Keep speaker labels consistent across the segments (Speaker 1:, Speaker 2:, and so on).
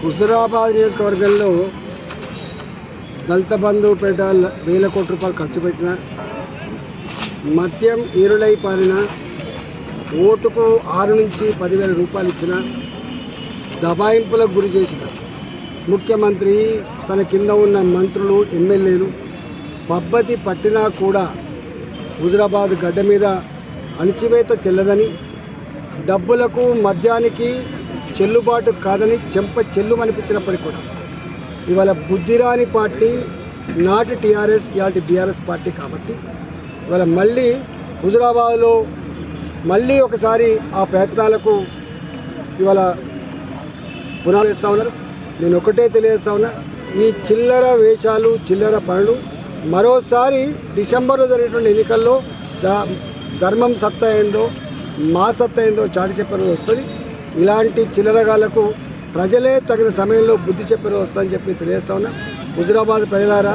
Speaker 1: హుజురాబాద్ నియోజకవర్గంలో దళిత బంధుపేట వేల కోట్ల రూపాయలు ఖర్చు పెట్టిన మద్యం ఈరులై పారిన ఓటుకు ఆరు నుంచి పదివేల రూపాయలు ఇచ్చిన దబాయింపులకు గురి చేసిన ముఖ్యమంత్రి తన కింద ఉన్న మంత్రులు ఎమ్మెల్యేలు పబ్బతి పట్టినా కూడా హుజురాబాద్ గడ్డ మీద అణిచివేత చెల్లదని డబ్బులకు మద్యానికి చెల్లుబాటు కాదని చెంప చెల్లుమనిపించినప్పటికీ కూడా ఇవాళ బుద్ధిరాని పార్టీ నాటి టీఆర్ఎస్ ఇలాంటి బీఆర్ఎస్ పార్టీ కాబట్టి ఇవాళ మళ్ళీ హుజురాబాద్లో మళ్ళీ ఒకసారి ఆ ప్రయత్నాలకు ఇవాళ పునాలు వేస్తూ ఉన్నారు. నేను ఒకటే తెలియజేస్తా ఉన్నా ఈ చిల్లర వేషాలు చిల్లర పనులు మరోసారి డిసెంబర్లో జరిగేటువంటి ఎన్నికల్లో ధర్మం సత్తా ఏందో మా సత్తా ఏందో చాటి చెప్పే రోజు వస్తుంది. ఇలాంటి చిల్లరగాళ్ళకు ప్రజలే తగిన సమయంలో బుద్ధి చెప్పే రోజు అని చెప్పి తెలియజేస్తా ఉన్నా. హుజురాబాద్ ప్రజలారా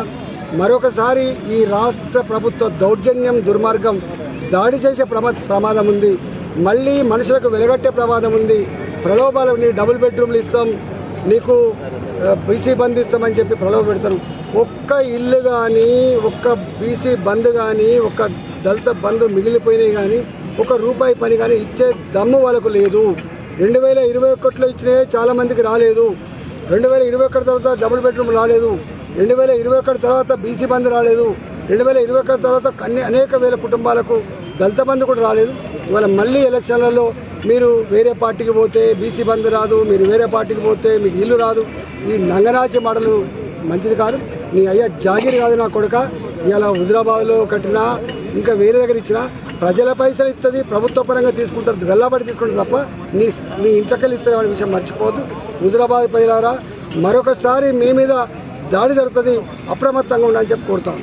Speaker 1: మరొకసారి ఈ రాష్ట్ర ప్రభుత్వ దౌర్జన్యం దుర్మార్గం దాడి చేసే ప్రమా ప్రమాదం ఉంది. మళ్ళీ మనుషులకు వెలగట్టే ప్రమాదం ఉంది. ప్రలోభాలు నీ డబుల్ బెడ్రూమ్లు ఇస్తాం. నీకు బీసీ బంద్ ఇస్తామని చెప్పి ప్రలోభ పెడతారు ఒక్క ఇల్లు కానీ ఒక్క బీసీ బంద్ కానీ ఒక్క దళిత బంధు మిగిలిపోయినాయి కానీ ఒక రూపాయి పని కానీ ఇచ్చే దమ్ము వాళ్ళకు లేదు. రెండు వేల ఇరవై ఒకటిలో ఇచ్చినవి చాలా మందికి రాలేదు. రెండు వేల ఇరవై ఒకటి తర్వాత డబుల్ బెడ్రూమ్ రాలేదు. రెండు వేల ఇరవై ఒకటి తర్వాత బీసీ బంద్ రాలేదు. రెండు వేల ఇరవై ఒకటి తర్వాత అన్ని అనేక వేల కుటుంబాలకు దళిత బంధు కూడా రాలేదు. ఇవాళ మళ్ళీ ఎలక్షన్లలో మీరు వేరే పార్టీకి పోతే బీసీ బంద్ రాదు మీరు వేరే పార్టీకి పోతే మీకు ఇల్లు రాదు. ఈ నంగనాచి మాటలు మంచిది కాదు. నీ అయ్యా జాగిరి కాదు నా కొడుక. ఇలా హుజరాబాద్లో కట్టినా ఇంకా వేరే దగ్గర ఇచ్చినా ప్రజల పైసలు ఇస్తుంది ప్రభుత్వ పరంగా తీసుకుంటారు వెళ్ళబడి తీసుకుంటారు తప్ప నీ నీ ఇంటకెళ్ళి ఇస్తే అనే విషయం మర్చిపోవద్దు. హుజురాబాద్ ప్రజలారా మరొకసారి మీ మీద దాడి జరుగుతుంది అప్రమత్తంగా ఉండాలని చెప్పి కోరుతాం